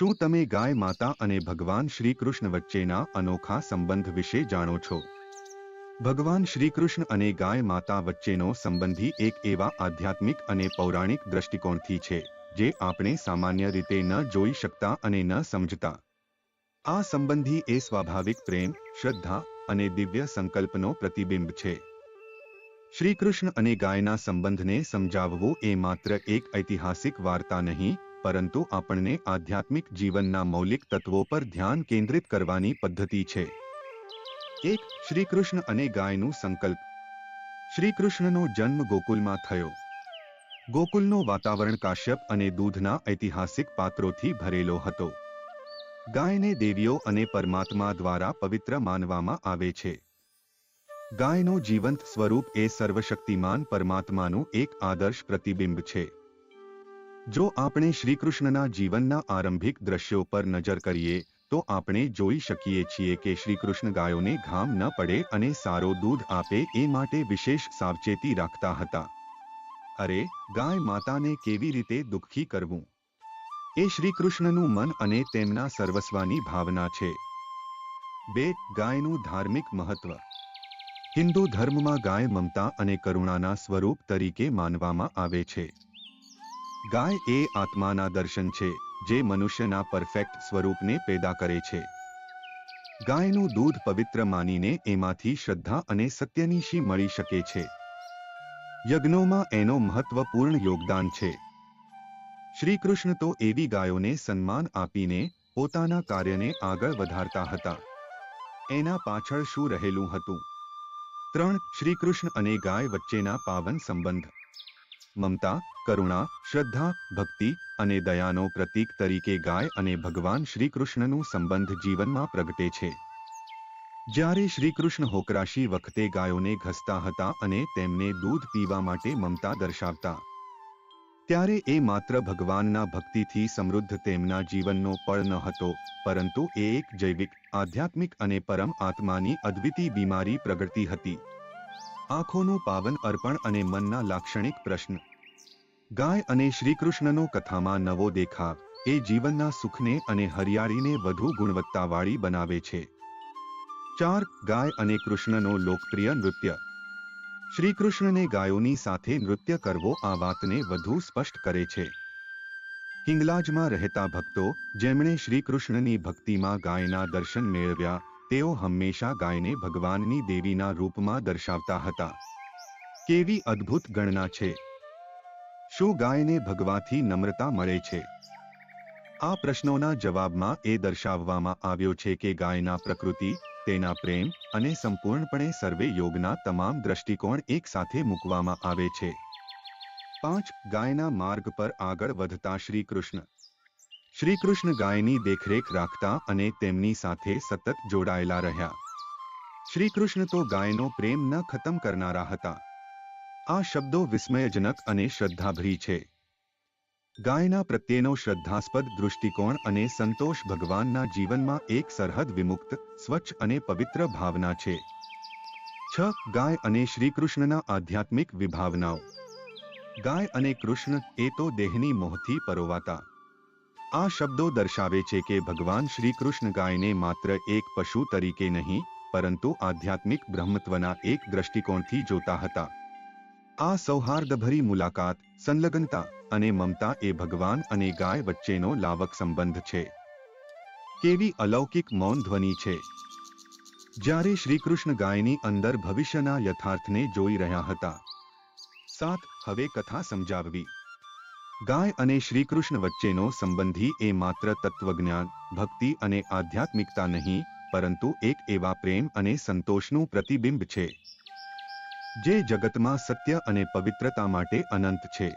શું તમે ગાય માતા અને ભગવાન શ્રી કૃષ્ણ વચ્ચેના અનોખા સંબંધ વિશે જાણો છો? ભગવાન શ્રી કૃષ્ણ અને ગાય માતા વચ્ચેનો સંબંધી એક એવા આધ્યાત્મિક અને પૌરાણિક દ્રષ્ટિકોણથી છે, જે આપણે સામાન્ય રીતે ન જોઈ શકતા અને ન સમજતા. આ સંબંધી એ સ્વાભાવિક પ્રેમ, શ્રદ્ધા અને દિવ્ય સંકલ્પનો પ્રતિબિંબ છે. શ્રી કૃષ્ણ અને ગાયના સંબંધને સમજાવવું એ માત્ર એક ઐતિહાસિક વાર્તા નહીં પરંતુ આપણને આધ્યાત્મિક જીવનના મૌલિક તત્વો પર ધ્યાન કેન્દ્રિત કરવાની પદ્ધતિ છે. એક શ્રી કૃષ્ણ અને ગાયનું સંકલ્પ. શ્રી કૃષ્ણનો જન્મ ગોકુલમાં થયો. ગોકુલનો વાતાવરણ કાશ્યપ અને દૂધના ઐતિહાસિક પાત્રોથી ભરેલો હતો. ગાયને દેવીઓ અને પરમાત્મા દ્વારા પવિત્ર માનવામાં આવે છે. ગાયનો જીવંત સ્વરૂપ એ સર્વશક્તિમાન પરમાત્માનું એક આદર્શ પ્રતિબિંબ છે. જો આપણે શ્રીકૃષ્ણના જીવનના આરંભિક દ્રશ્યો પર નજર કરીએ, તો આપણે જોઈ શકીએ છીએ કે શ્રીકૃષ્ણ ગાયોને ઘામ ન પડે અને સારો દૂધ આપે એ માટે વિશેષ સાવચેતી રાખતા હતા. અરે, ગાય માતાને કેવી રીતે દુઃખી કરવું? એ શ્રીકૃષ્ણનું મન અને તેમના સર્વસ્વાની ભાવના છે. બે, ગાયનું ધાર્મિક મહત્વ. હિન્દુ ધર્મમાં ગાય મમતા અને કરુણાના સ્વરૂપ તરીકે માનવામાં આવે છે. ગાય એ આત્માના દર્શન છે, જે મનુષ્યના પરફેક્ટ સ્વરૂપને પેદા કરે છે. ગાયનું દૂધ પવિત્ર માનીને એમાંથી શ્રદ્ધા અને સત્યનીશી મળી શકે છે. યજ્ઞોમાં એનો મહત્વપૂર્ણ યોગદાન છે. શ્રીકૃષ્ણ તો એવી ગાયોને સન્માન આપીને પોતાના કાર્યને આગળ વધારતા હતા. એના પાછળ શું રહેલું હતું? ત્રણ, શ્રીકૃષ્ણ અને ગાય વચ્ચેના પાવન સંબંધ. મમતા, કરુણા, શ્રદ્ધા, ભક્તિ અને દયાનો પ્રતીક તરીકે ગાય અને ભગવાન શ્રીકૃષ્ણનું સંબંધ જીવનમાં પ્રગટે છે. જ્યારે શ્રીકૃષ્ણ હોકરાશી વખતે ગાયોને ઘસતા હતા અને તેમને દૂધ પીવા માટે મમતા દર્શાવતા. ત્યારે એ માત્ર ભગવાનના ભક્તિથી સમૃદ્ધ તેમના જીવનનો પળ ન હતો, પરંતુ એ એક જૈવિક, આધ્યાત્મિક અને પરમ આત્માની અદ્વિતી બીમારી પ્રગટતી હતી. આંખોનું પાવન અર્પણ અને મનના લાક્ષણિક પ્રશ્ન. ગાય અને શ્રીકૃષ્ણનો કથામાં નવો દેખાવ. એ જીવનના સુખને અને હરિયાળીને વધુ ગુણવત્તાવાળી બનાવે છે. ચાર, ગાય અને કૃષ્ણનો લોકપ્રિય નૃત્ય. શ્રીકૃષ્ણને ગાયોની સાથે નૃત્ય કરવો આ વાતને વધુ સ્પષ્ટ કરે છે. હિંગલાજમાં રહેતા ભક્તો, જેમણે શ્રીકૃષ્ણની ભક્તિમાં ગાયના દર્શન મેળવ્યા તેઓ હંમેશા ગાયને ભગવાનની દેવીના રૂપમાં દર્શાવતા હતા. કેવી અદ્ભુત ગણના છે. શું ગાયને ભગવાથી નમ્રતા મળે છે? આ પ્રશ્નોના જવાબમાં એ દર્શાવવામાં આવ્યો છે કે ગાયના પ્રકૃતિ, તેના પ્રેમ અને સંપૂર્ણપણે સર્વે યોગના તમામ દ્રષ્ટિકોણ એક સાથે મૂકવામાં આવે છે. પાંચ, ગાયના માર્ગ પર આગળ વધતા શ્રી કૃષ્ણ. શ્રી કૃષ્ણ ગાયની દેખરેખ રાખતા અને તેમની સાથે સતત જોડાયેલા રહ્યા. શ્રી કૃષ્ણ તો ગાયનો પ્રેમ ન ખતમ કરનારા હતા. આ શબ્દો વિસ્મયજનક અને શ્રદ્ધાભરી છે. ગાયના પ્રત્યેનો શ્રદ્ધાસ્પદ દૃષ્ટિકોણ અને સંતોષ ભગવાનના જીવનમાં એક સરહદ વિમુક્ત, સ્વચ્છ અને પવિત્ર ભાવના છે. છ. ગાય અને શ્રીકૃષ્ણના આધ્યાત્મિક વિભાવનાઓ. ગાય અને કૃષ્ણ એ તો દેહની મોહથી પરોવાતા. આ શબ્દો દર્શાવે છે કે ભગવાન શ્રીકૃષ્ણ ગાયને માત્ર એક પશુ તરીકે નહીં, પરંતુ આધ્યાત્મિક બ્રહ્મત્વના એક દ્રષ્ટિકોણથી જોતા હતા. આ સૌહાર્દભરી મુલાકાત, સંલગ્નતા અને મમતા એ ભગવાન અને ગાય વચ્ચેનો લાવક સંબંધ છે. કેવી અલૌકિક મૌન ધ્વનિ છે. જ્યારે શ્રીકૃષ્ણ ગાયની અંદર ભવિષ્યના યથાર્થને જોઈ રહ્યા હતા. સાત, હવે કથા સમજાવવી. ગાય અને શ્રીકૃષ્ણ વચ્ચેનો સંબંધી એ માત્ર તત્વજ્ઞાન, ભક્તિ અને આધ્યાત્મિકતા નહીં, પરંતુ એક એવા પ્રેમ અને સંતોષનું પ્રતિબિંબ છે. જે જગતમાં સત્ય અને પવિત્રતા માટે અનંત છે.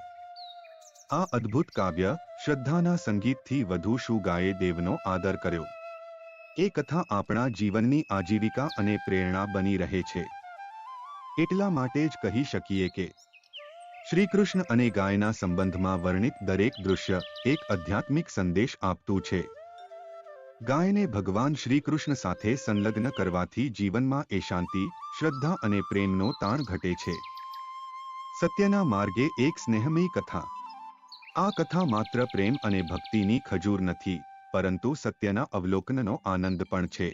આ અદ્ભુત કાવ્ય શ્રદ્ધાના સંગીતથી વધુ શું ગાયે દેવનો આદર કર્યો. એ કથા આપણા જીવનની આજીવિકા અને પ્રેરણા બની રહે છે. એટલા માટે જ કહી શકીએ કે શ્રીકૃષ્ણ અને ગાયના સંબંધમાં વર્ણિત દરેક દૃશ્ય એક આધ્યાત્મિક સંદેશ આપતું છે. ગાયને ભગવાન શ્રીકૃષ્ણ સાથે સંલગ્ન કરવાથી જીવનમાં એ શાંતિ, શ્રદ્ધા અને પ્રેમનો તાણ ઘટે છે. સત્યના માર્ગે એક સ્નેહમય કથા. આ કથા માત્ર પ્રેમ અને ભક્તિની ખજૂર નથી, પરંતુ સત્યના અવલોકનનો આનંદ પણ છે.